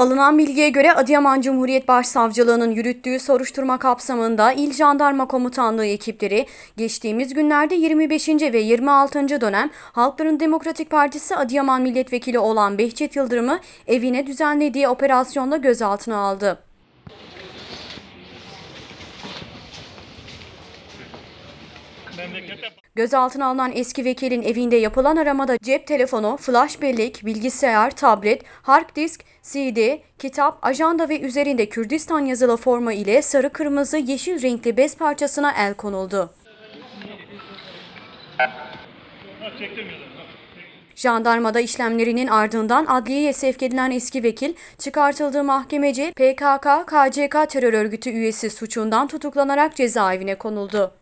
Alınan bilgiye göre Adıyaman Cumhuriyet Başsavcılığı'nın yürüttüğü soruşturma kapsamında İl Jandarma Komutanlığı ekipleri geçtiğimiz günlerde 25. ve 26. dönem Halkların Demokratik Partisi Adıyaman Milletvekili olan Behçet Yıldırım'ı evine düzenlediği operasyonla gözaltına aldı. Gözaltına alınan eski vekilin evinde yapılan aramada cep telefonu, flash bellek, bilgisayar, tablet, hard disk, CD, kitap, ajanda ve üzerinde Kürdistan yazılı forma ile sarı kırmızı yeşil renkli bez parçasına el konuldu. Jandarmada işlemlerinin ardından adliyeye sevk edilen eski vekil çıkartıldığı mahkemece PKK-KCK terör örgütü üyesi suçundan tutuklanarak cezaevine konuldu.